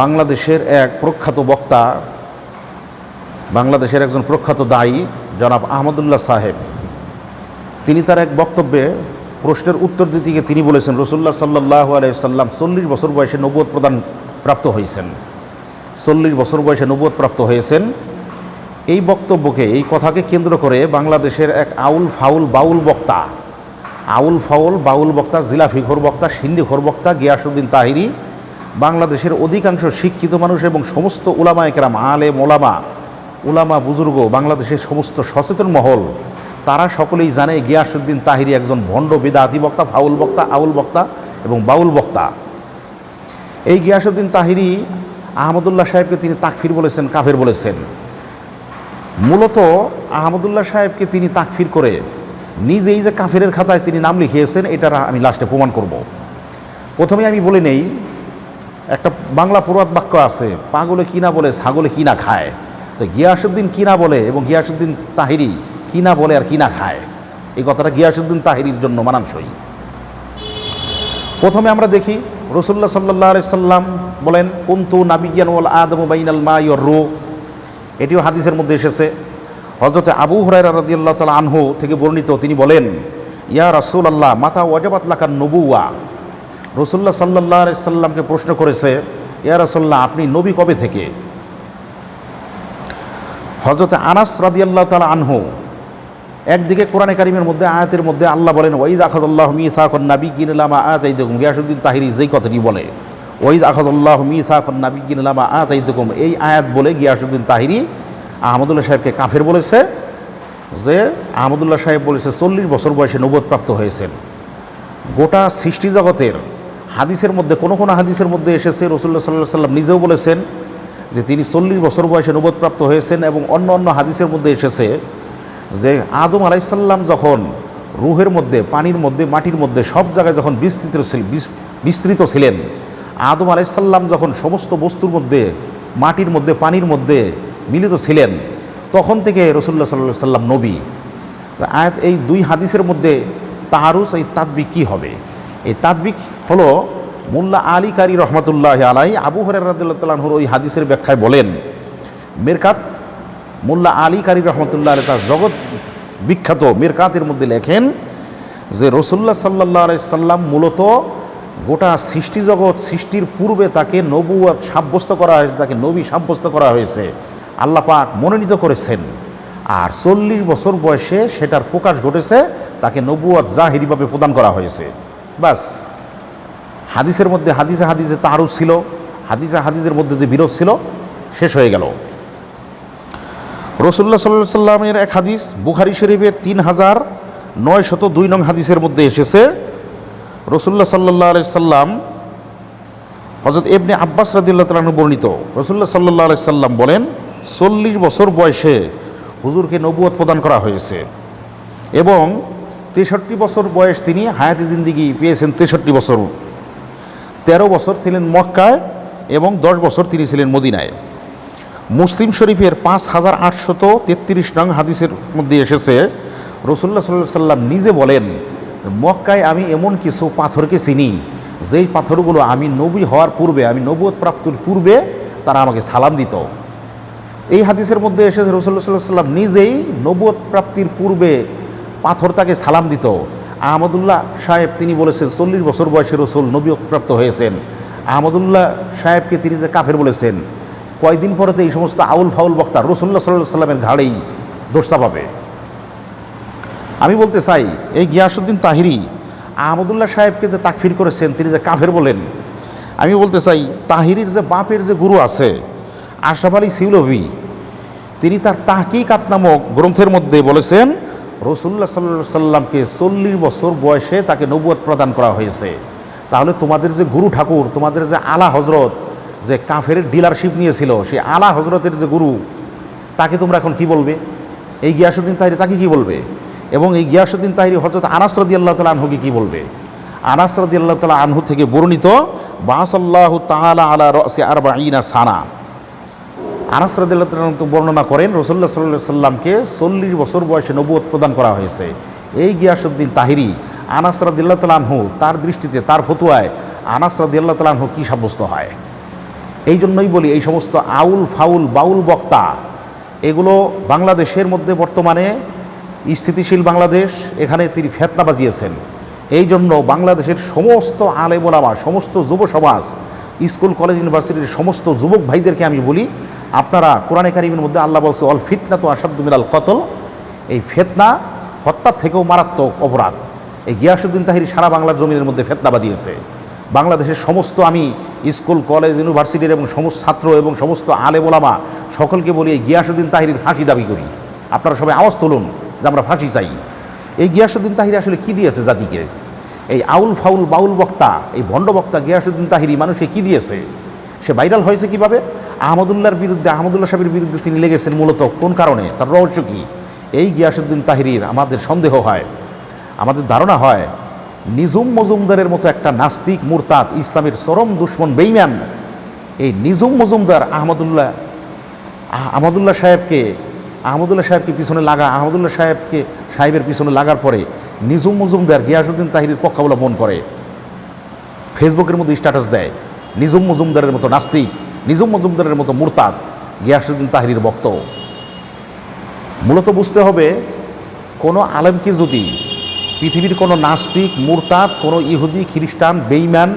বাংলাদেশের এক প্রখ্যাত বক্তা, বাংলাদেশের একজন প্রখ্যাত দায়ী, জনাব আহমদুল্লাহ সাহেব। তিনি তার এক বক্তব্যে প্রশ্নের উত্তর দিতে গিয়ে তিনি বলেছেন রসুল্লাহ সাল্লাহ আলাইসাল্লাম চল্লিশ বছর বয়সে নবুয়ত প্রদান প্রাপ্ত হয়েছেন। চল্লিশ বছর বয়সে নবুয়ত প্রাপ্ত হয়েছেন। এই বক্তব্যকে, এই কথাকে কেন্দ্র করে বাংলাদেশের এক আউল ফাউল বাউল বক্তা, আউল ফাউল বাউল বক্তা জিলাফিখোর বক্তা সিন্দিখোর বক্তা গিয়াসুদ্দিন তাহিরি বাংলাদেশের অধিকাংশ শিক্ষিত মানুষ এবং সমস্ত উলামা একরাম আলে মোলামা উলামা বুজুর্গ, বাংলাদেশের সমস্ত সচেতন মহল, তারা সকলেই জানে গিয়াসুদ্দিন তাহিরি একজন ভণ্ড বেদাতি বক্তা, ফাউল বক্তা, আউল বক্তা এবং বাউল বক্তা। এই গিয়াসুদ্দিন তাহিরি আহমদুল্লাহ সাহেবকে তিনি তাকফির বলেছেন, কাফের বলেছেন। মূলত আহমদুল্লাহ সাহেবকে তিনি তাকফির করে নিজেই যে কাফেরের খাতায় তিনি নাম লিখিয়েছেন এটা আমি লাস্টে প্রমাণ করব। প্রথমে আমি বলে নেই একটা বাংলা প্রবাদ বাক্য আছে, পাগলে কিনা বলে, ছাগলে কিনা খায়। তো গিয়াসুদ্দিন কিনা বলে এবং গিয়াসুদ্দিন তাহিরি কিনা বলে আর কিনা খায়, এই কথাটা গিয়াসুদ্দিন তাহিরির জন্য মানানসই। প্রথমে আমরা দেখি রসুল্লাহ সাল্লাহ সাল্লাম বলেন, কুন্তু নাবিজ্ঞান ওয়াল আদম বাইনাল মা ইয়র রো এটিও হাদিসের মধ্যে এসেছে। হজরতে আবু হরাই রাদিয়াল্লাহ তালা আনহু থেকে বর্ণিত তিনি বলেন, ইয়া রাসুল আল্লাহ মাতা ওয়াজাবাত লাকার নবুয়া রসুল্লাহ সাল্লাহ সাল্লামকে প্রশ্ন করেছে, ইয়া রাসুল্লাহ আপনি নবী কবে থেকে? হজরতে আনাস রাদিয়াল্লাহ তালা আনহু একদিকে কোরআনে কারিমের মধ্যে, আয়াতের মধ্যে আল্লাহ বলেন ওইদ আখাদুল্লাহ মিসাখন নাবি কিনলামা আয়াত দেখুন গিয়াসুদ্দিন তাহিরি যেই কথাটি বলে ওইদ আখাদুল্লাহ মিসাখন নাবি কিনলামা আয়াত এই দেখুন এই আয়াত বলে গিয়াসুদ্দিন তাহিরি আহমদুল্লাহ সাহেবকে কাফের বলেছে, যে আহমদুল্লাহ সাহেব বলেছে, চল্লিশ বছর বয়সে নবোধ প্রাপ্ত হয়েছেন। গোটা সৃষ্টি জগতের হাদিসের মধ্যে, কোনো কোনো হাদিসের মধ্যে এসেছে রসুল্লাহ সাল্লাহ সাল্লাম নিজেও বলেছেন যে তিনি চল্লিশ বছর বয়সে নবোধ প্রাপ্ত হয়েছেন এবং অন্য অন্য হাদিসের মধ্যে এসেছে যে আদম আলাইসাল্লাম যখন রুহের মধ্যে, পানির মধ্যে, মাটির মধ্যে সব জায়গায় যখন বিস্তৃত বিস্তৃত ছিলেন, আদম আলাইসাল্লাম যখন সমস্ত বস্তুর মধ্যে, মাটির মধ্যে, পানির মধ্যে মিলিত ছিলেন, তখন থেকে রসুল্লাহ সাল্লাহ সাল্লাম নবী। তা আয়াত এই দুই হাদিসের মধ্যে তাহারুস, এই তাদবিক কী হবে? এই তাদবিক হলো মোল্লা আলী কারি রহমতুল্লাহ আলাই আবু হরের রাদুল্লাহর ওই হাদিসের ব্যাখ্যায় বলেন, মেরকাত মোল্লা আলী কারি রহমতুল্লাহ তার জগৎ বিখ্যাত মেরকাতের মধ্যে লেখেন যে রসুল্লাহ সাল্লাহ সাল্লাম মূলত গোটা সৃষ্টি জগৎ সৃষ্টির পূর্বে তাকে নবুয়াত সাব্যস্ত করা হয়েছে, তাকে নবী সাব্যস্ত করা হয়েছে। আল্লাহ পাক মনোনীত করেছেন। আর চল্লিশ বছর বয়সে সেটার প্রকাশ ঘটেছে, তাকে নবুয়াত জাহিরিভাবে প্রদান করা হয়েছে। বাস, হাদিসের মধ্যে হাদিসে হাদিসে তারও ছিল, হাদিসে হাদিসের মধ্যে যে বিরোধ ছিল, শেষ হয়ে গেল। রসুল্লাহ সাল্লাহ সাল্লামের এক হাদিস, বুখারি শরীফের তিন হাজার নয় শত দুই নং হাদিসের মধ্যে এসেছে। রসুল্লাহ সাল্লাহ আলাই সাল্লাম হজরত এবনে আব্বাস রাদিল্লাহ তালু বর্ণিত। রসুল্লাহ সাল্লাহ আলাই সাল্লাম বলেন, চল্লিশ বছর বয়সে হুজুরকে নবুয়ত প্রদান করা হয়েছে এবং তেষট্টি বছর বয়স তিনি, হায়াতি জিন্দিগি পেয়েছেন তেষট্টি বছর। তেরো বছর ছিলেন মক্কায় এবং দশ বছর তিনি ছিলেন মদিনায়। মুসলিম শরীফের পাঁচ হাজার আটশত তেত্রিশ নং হাদিসের মধ্যে এসেছে, রসুল্লাহ সাল্লাহ সাল্লাম নিজে বলেন, মক্কায় আমি এমন কিছু পাথরকে চিনি, যেই পাথরগুলো আমি নবী হওয়ার পূর্বে, আমি নবুয়ত প্রাপ্তির পূর্বে তারা আমাকে সালাম দিত। এই হাদিসের মধ্যে এসেছে, রসুল্লাহ সাল্লাহ সাল্লাম নিজেই নবুয়ত প্রাপ্তির পূর্বে পাথর তাকে সালাম দিত। আহমদুল্লাহ সাহেব তিনি বলেছেন, চল্লিশ বছর বয়সে রসুল নবীয়ত প্রাপ্ত হয়েছেন। আহমদুল্লাহ সাহেবকে তিনি যে কাফের বলেছেন কয়েকদিন পরে তো এই সমস্ত আউল ফাউল বক্তা রসুল্লাহ সাল্লাহ সাল্লামের ঘাড়েই দোষটা পাবে আমি বলতে চাই, এই গিয়াসুদ্দিন তাহিরি আহমদুল্লাহ সাহেবকে যে তাকফির করেছেন, তিনি যে কাফের বলেন, আমি বলতে চাই, তাহিরির যে বাপের যে গুরু আছে, আশরাফ আলী সিউলভি, তিনি তার তাহকিকাত নামক গ্রন্থের মধ্যে বলেছেন রসুল্লাহ সাল্লা সাল্লামকে চল্লিশ বছর বয়সে তাকে নবুয়ত প্রদান করা হয়েছে। তাহলে তোমাদের যে গুরু ঠাকুর, তোমাদের যে আলা হজরত যে কাফের ডিলারশিপ নিয়েছিল, সেই আলা হজরতের যে গুরু, তাকে তোমরা এখন কি বলবে? এই গিয়াসুদ্দিন তাহিরি তাকে কি বলবে? এবং এই গিয়াসুদ্দিন তাহিরি হজরত আনাস রদি আল্লাহ তালা আনহুকে কী বলবে? আনাস রদি আল্লাহ তালা আনহু থেকে বর্ণিত, বাসাল্লাহ তালা আলা রসি আর সানা। আনাস বর্ণনা করেন রসুল্লাহ সাল্লাহ সাল্লামকে চল্লিশ বছর বয়সে নবুয়ত প্রদান করা হয়েছে। এই গিয়াসুদ্দিন তাহিরি আনাস রাদিল্লাহ তার দৃষ্টিতে, তার ফতুয়ায় আনাস রাদিল্লাহ কী সাব্যস্ত হয়? এই জন্যই বলি এই সমস্ত আউল ফাউল বাউল বক্তা, এগুলো বাংলাদেশের মধ্যে বর্তমানে স্থিতিশীল বাংলাদেশ, এখানে তিনি ফেতনা বাজিয়েছেন। এই জন্য বাংলাদেশের সমস্ত আলেমোলামা, সমস্ত যুব সমাজ স্কুল, কলেজ, ইউনিভার্সিটির সমস্ত যুবক ভাইদেরকে আমি বলি, আপনারা কোরআনে কারিমের মধ্যে আল্লাহ বলছে অল ফিতনা তো আসাদ্দু মিনাল কতল। এই ফেতনা হত্যার থেকেও মারাত্মক অপরাধ। এই গিয়াসুদ্দিন তাহিরি সারা বাংলার জমিনের মধ্যে ফেতনা বাদিয়েছে বাংলাদেশের সমস্ত আমি স্কুল, কলেজ, ইউনিভার্সিটির এবং সমস্ত ছাত্র এবং সমস্ত আলেমোলামা সকলকে বলি, এই গিয়াসুদ্দিন তাহিরির ফাঁসি দাবি করি। আপনারা সবাই আওয়াজ তুলুন যে আমরা ফাঁসি চাই। এই গিয়াসুদ্দিন তাহির আসলে কী দিয়েছে জাতিকে? এই আউল ফাউল বাউল বক্তা এই ভণ্ড বক্তা গিয়াসুদ্দিন তাহিরি মানুষকে কী দিয়েছে? সে ভাইরাল হয়েছে কীভাবে? আহমদুল্লাহর বিরুদ্ধে, আহমদুল্লাহ সাহেবের বিরুদ্ধে তিনি লেগেছেন মূলত কোন কারণে? তার রহস্য কী? এই গিয়াসুদ্দিন তাহিরির আমাদের সন্দেহ হয়, আমাদের ধারণা হয় নিজুম মজুমদারের মতো একটা নাস্তিক মুরতাদ, ইসলামের চরম দুশ্মন বেইম্যান এই নিজুম মজুমদার আহমদুল্লাহ, আহ- আহমদুল্লাহ সাহেবকে আহমদুল্লাহ সাহেবকে পিছনে লাগা, আহমদুল্লাহ সাহেবকে সাহেবের পিছনে লাগার পরে নিজুম মজুমদার গিয়াসুদ্দিন তাহিরির পক্ষ অবলম্বন করে। ফেসবুকের মধ্যে স্ট্যাটাস দেয় নিজুম মজুমদারের মতো নাস্তিক নিজুম মজুমদারের মতো মুরতাদ, গিয়াসুদ্দিন তাহিরির বক্ত মূলত বুঝতে হবে, কোনো আলেমকে যদি পৃথিবীর কোনো নাস্তিক, মুরতাদ, কোনো ইহুদি, খ্রিস্টান বেইমান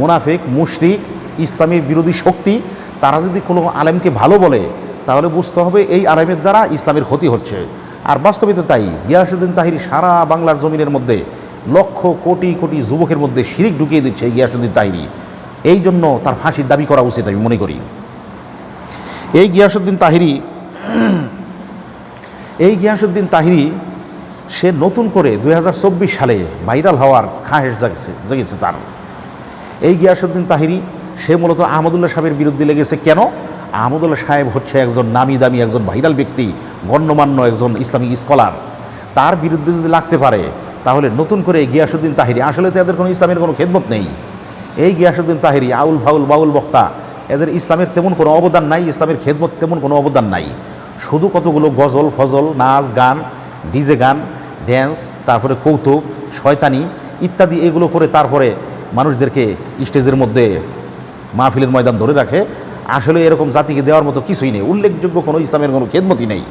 মুনাফেক, মুশরিক ইসলামের বিরোধী শক্তি, তারা যদি কোনো আলেমকে ভালো বলে, তাহলে বুঝতে হবে এই আলেমের দ্বারা ইসলামের ক্ষতি হচ্ছে। আর বাস্তবিতে তাই, গিয়াসুদ্দিন তাহিরি সারা বাংলার জমিনের মধ্যে লক্ষ কোটি কোটি যুবকের মধ্যে শিরিক ঢুকিয়ে দিচ্ছে এই গিয়াসুদ্দিন তাহিরি। এই জন্য তার ফাঁসির দাবি করা উচিত আমি মনে করি। এই গিয়াসুদ্দিন তাহিরি, এই গিয়াসুদ্দিন তাহিরি, সে নতুন করে দু হাজার চব্বিশ সালে ভাইরাল হওয়ার খাহেস জাগেছে, জেগেছে তার। এই গিয়াসুদ্দিন তাহিরি, সে মূলত আহমদুল্লাহ সাহেবের বিরুদ্ধে লেগেছে কেন? আহমদুল্লাহ সাহেব হচ্ছে একজন নামি দামি একজন ভাইরাল ব্যক্তি, গণ্যমান্য একজন ইসলামিক স্কলার। তার বিরুদ্ধে যদি লাগতে পারে তাহলে নতুন করে এই গিয়াসুদ্দিন তাহিরি, আসলে তো এদের কোনো ইসলামের কোনো খেদমত নেই। এই গিয়াসুদ্দিন তাহিরি, আউল ফাউল বাউল বক্তা, এদের ইসলামের তেমন কোনো অবদান নাই, ইসলামের খেদমত তেমন কোনো অবদান নাই। শুধু কতগুলো গজল, ফজল, নাচ, গান, ডিজে গান, ড্যান্স, তারপরে কৌতুক, শয়তানি ইত্যাদি এগুলো করে তারপরে মানুষদেরকে স্টেজের মধ্যে মাহফিলের ময়দান ধরে রাখে। আসলে এরকম জাতিকে দেওয়ার মতো কিছুই নেই। উল্লেখযোগ্য কোনো ইসলামের কোনো খেদমতি নেই।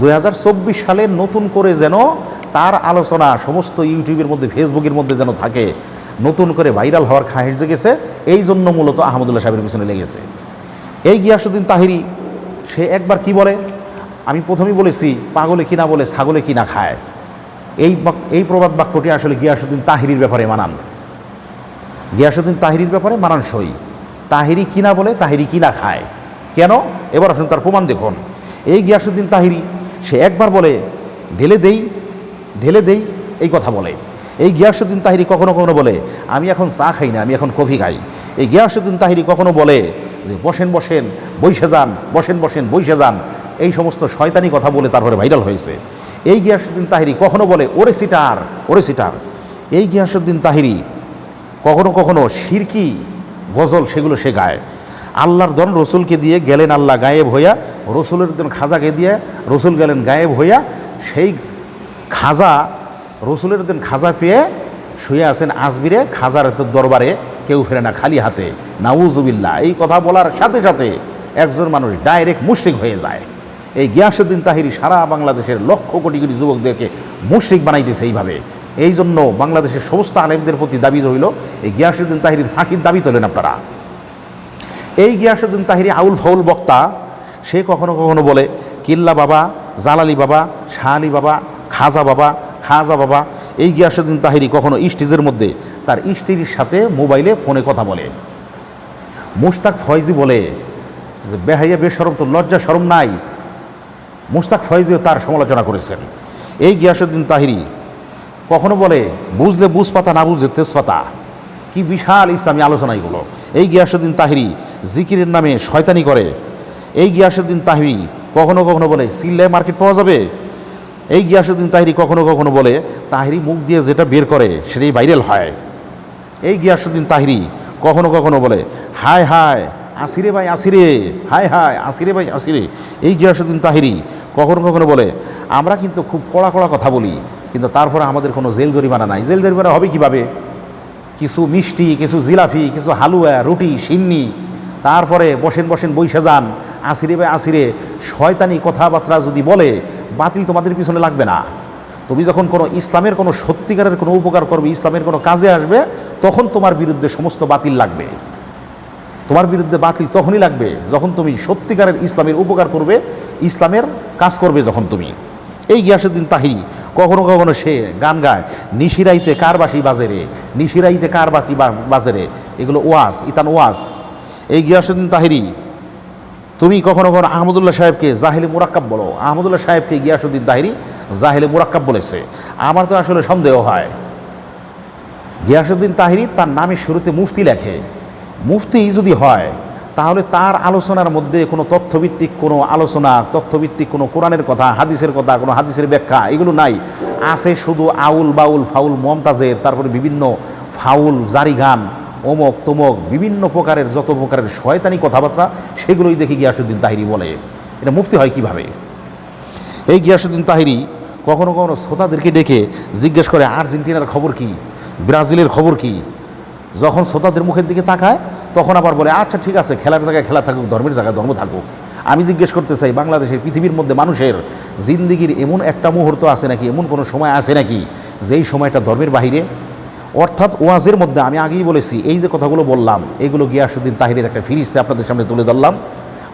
দু হাজার চব্বিশ সালে নতুন করে যেন তার আলোচনা সমস্ত ইউটিউবের মধ্যে, ফেসবুকের মধ্যে যেন থাকে, নতুন করে ভাইরাল হওয়ার খাহেস জেগেছে, এই জন্য মূলত আহমদুল্লাহ সাহেবের পিছনে লেগেছে। এই গিয়াসুদ্দিন তাহিরি, সে একবার কি বলে? আমি প্রথমেই বলেছি, পাগলে কিনা বলে, ছাগলে কিনা খায়। এই এই প্রবাদ বাক্যটি আসলে গিয়াসুদ্দিন তাহিরির ব্যাপারে মানান। গিয়াসুদ্দিন তাহিরির ব্যাপারে মানানসই। তাহিরি কিনা বলে, তাহিরি কিনা খায়। কেন? এবার আসুন তার প্রমাণ দেখুন। এই গিয়াসুদ্দিন তাহিরি সে একবার বলে, ঢেলে দেই ঢেলে দেই, এই কথা বলে। এই গিয়াসুদ্দিন তাহিরি কখনো কখনো বলে, আমি এখন চা খাই না, আমি এখন কফি খাই। এই গিয়াসুদ্দিন তাহিরি কখনো বলে যে, বসেন বসেন, বৈশে যান, বসেন বসেন, বৈশে যান। এই সমস্ত শয়তানি কথা বলে তারপরে ভাইরাল হয়েছে। এই গিয়াসুদ্দিন তাহিরি কখনো বলে, ওরে সিটার ওরে সিটার। এই গিয়াসুদ্দিন তাহিরি কখনো কখনো শিরকি গজল সেগুলো সে গায়। আল্লাহর দন রসুলকে দিয়ে গেলেন আল্লাহ গায়েব হইয়া, রসুলের দিন খাজাকে দিয়ে রসুল গেলেন গায়েব হইয়া, সেই খাজা, রসুলের দিন খাজা পেয়ে শুয়ে আছেন আজমিরে, খাজার দরবারে কেউ ফেরে না খালি হাতে। নাউজুবিল্লা এই কথা বলার সাথে সাথে একজন মানুষ ডাইরেক্ট মুশরিক হয়ে যায়। এই গিয়াসুদ্দিন তাহিরি সারা বাংলাদেশের লক্ষ কোটি কোটি যুবকদেরকে মুশরিক বানাইতেছে এইভাবে। এই জন্য বাংলাদেশের সমস্ত আলেমদের প্রতি দাবি রইল, এই গিয়াসুদ্দিন তাহিরির ফাঁসির দাবি তোলেন আপনারা। এই গিয়াসুদ্দিন তাহিরি আউল ফাউল বক্তা, সে কখনো কখনো বলে, কিল্লা বাবা, জালালি বাবা শাহ আলী বাবা, খাজা বাবা খাজা বাবা। এই গিয়াসুদ্দিন তাহিরি কখনো স্টেজের মধ্যে তার স্ত্রীর সাথে মোবাইলে ফোনে কথা বলে। মুশতাক ফয়জি বলে যে, বেহাইয়া বেসরম তো লজ্জা সরম নাই। মুশতাক ফয়জিও তার সমালোচনা করেছেন। এই গিয়াসুদ্দিন তাহিরি কখনো বলে, বুঝলে বুঝ পাতা না বুঝলে তেজপাতা। কি বিশাল ইসলামী আলোচনা এগুলো। এই গিয়াসুদ্দিন তাহিরি জিকিরের নামে শয়তানি করে। এই গিয়াসুদ্দিন তাহিরি কখনো কখনো বলে সিল্লে মার্কেট পাওয়া যাবে? এই গিয়াসুদ্দিন তাহিরি কখনো কখনো বলে, তাহিরি মুখ দিয়ে যেটা বের করে, সেটাই ভাইরাল হয়। এই গিয়াসুদ্দিন তাহিরি কখনো কখনো বলে, হায় হায়, আসিরে ভাই, আসিরে, হায় হায়, আসিরে ভাই, আসিরে। এই গিয়াসুদ্দিন তাহিরি কখনো কখনো বলে, আমরা কিন্তু খুব কড়া কড়া কথা বলি, কিন্তু তারপরে আমাদের কোনো জেল জরিমানা নাই। জেল জরিমানা হবে কীভাবে? কিছু মিষ্টি, কিছু জিলাফি কিছু হালুয়া, রুটি, সিন্নি তারপরে বসেন বসেন বৈশা যান, আসিরে বা আসিরে, শয়তানি কথাবার্তা যদি বলে, বাতিল তোমাদের পিছনে লাগবে না। তুমি যখন কোনো ইসলামের কোনো সত্যিকারের কোনো উপকার করবে, ইসলামের কোনো কাজে আসবে, তখন তোমার বিরুদ্ধে সমস্ত বাতিল লাগবে। তোমার বিরুদ্ধে বাতিল তখনই লাগবে যখন তুমি সত্যিকারের ইসলামের উপকার করবে, ইসলামের কাজ করবে যখন তুমি। এই গিয়াসুদ্দিন তাহিরি, কখনো কখনো সে গান গায়, নিশিরাইতে কার বাসি বাজেরে নিশিরাইতে কার বাতি বাজেরে এগুলো ওয়াজ, ইতান ওয়াজ। এই গিয়াসুদ্দিন তাহিরি, তুমি কখনো কখনো আহমদুল্লাহ সাহেবকে জাহেলে মুরাক্কাব বলো। আহমদুল্লাহ সাহেবকে গিয়াসুদ্দিন তাহিরি জাহেলে মুরাক্কাব বলেছে। আমার তো আসলে সন্দেহ হয়। গিয়াসুদ্দিন তাহিরি তার নামের শুরুতে মুফতি লেখে। মুফতি যদি হয়, তাহলে তার আলোচনার মধ্যে কোনো তথ্যভিত্তিক কোনো আলোচনা, তথ্যভিত্তিক কোনো কোরআনের কথা, হাদিসের কথা, কোনো হাদিসের ব্যাখ্যা, এগুলো নাই। আছে শুধু আউল বাউল ফাউল মমতাজের, তারপরে বিভিন্ন ফাউল জারি গান অমক তমক, বিভিন্ন প্রকারের, যত প্রকারের শয়তানি কথাবার্তা, সেগুলোই দেখি গিয়াসুদ্দিন তাহিরি বলে। এটা মুক্তি হয় কীভাবে? এই গিয়াসুদ্দিন তাহিরি কখনো কখনো শ্রোতাদেরকে ডেকে জিজ্ঞেস করে, আর্জেন্টিনার খবর কি? ব্রাজিলের খবর কি? যখন শ্রোতাদের মুখের দিকে তাকায়, তখন আবার বলে আচ্ছা ঠিক আছে, খেলার জায়গায় খেলা থাকুক, ধর্মের জায়গায় ধর্ম থাকুক। আমি জিজ্ঞেস করতে চাই, বাংলাদেশের পৃথিবীর মধ্যে মানুষের জিন্দিগির এমন একটা মুহূর্ত আছে নাকি, এমন কোনো সময় আছে নাকি, যেই সময়টা ধর্মের বাহিরে? অর্থাৎ ওয়াজের মধ্যে আমি আগেই বলেছি, এই যে কথাগুলো বললাম, এগুলো গিয়াসুদ্দিন তাহিরের একটা ফিরিস্তে আপনাদের সামনে তুলে ধরলাম।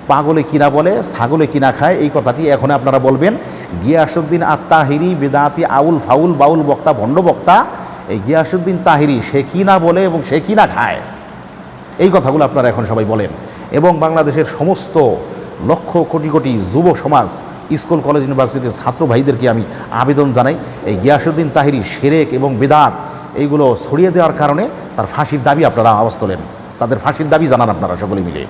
পাগলে কিনা বলে, ছাগলে কিনা খায়, এই কথাটি এখন আপনারা বলবেন। গিয়াসুদ্দিন আর তাহিরি বেদাতি, আউল ফাউল, বাউল বক্তা, ভণ্ড বক্তা, এই গিয়াসুদ্দিন তাহিরি সে কি না বলে এবং সে কি না খায়। এই কথাগুলো আপনারা এখন সবাই বলেন। এবং বাংলাদেশের সমস্ত লক্ষ কোটি কোটি যুব সমাজ, স্কুল, কলেজ, ইউনিভার্সিটির ছাত্র ভাইদেরকে আমি আবেদন জানাই, এই গিয়াসুদ্দিন তাহিরি সেরেক এবং বেদাত এইগুলো ছড়িয়ে দেওয়ার কারণে তার ফাঁসির দাবি আপনারা আওয়াজ তোলেন। তাদের ফাঁসির দাবি জানান আপনারা সকলে মিলে।